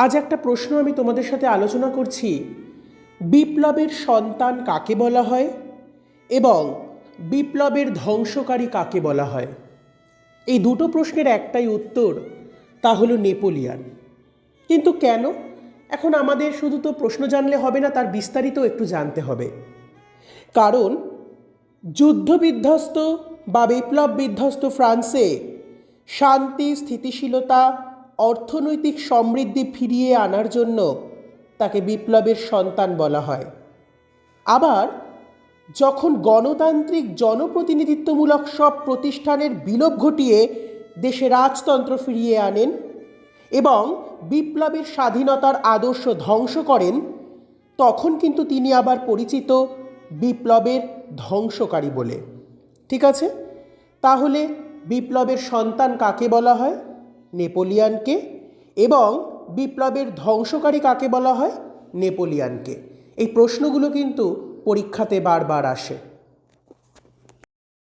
আজ একটা প্রশ্ন আমি তোমাদের সাথে আলোচনা করছি। বিপ্লবের সন্তান কাকে বলা হয় এবং বিপ্লবের ধ্বংসকারী কাকে বলা হয়? এই দুটো প্রশ্নের একটাই উত্তর, তা হলো নেপোলিয়ান। কিন্তু কেন? এখন আমাদের শুধু তো প্রশ্ন জানলে হবে না, তার বিস্তারিত একটু জানতে হবে। কারণ যুদ্ধ বিধ্বস্ত বা বিপ্লব বিধ্বস্ত ফ্রান্সে শান্তি, স্থিতিশীলতা অর্থনৈতিক সমৃদ্ধি ফিরিয়ে আনার জন্য তাকে বিপ্লবের সন্তান বলা হয়। আবার, যখন গণতান্ত্রিক জনপ্রতিনিধিত্বমূলক সব প্রতিষ্ঠানের বিলোপ ঘটিয়ে দেশে রাজতন্ত্র ফিরিয়ে আনেন এবং বিপ্লবের স্বাধীনতার আদর্শ ধ্বংস করেন, তখন কিন্তু তিনি আবার পরিচিত বিপ্লবের ধ্বংসকারী বলে। ঠিক আছে? তাহলে বিপ্লবের সন্তান কাকে বলা হয়? নেপোলিয়ানকে এবং বিপ্লবের ধ্বংসকারী কাকে বলা হয়? নেপোলিয়ানকে। এই প্রশ্নগুলো কিন্তু পরীক্ষাতে বারবার আসে।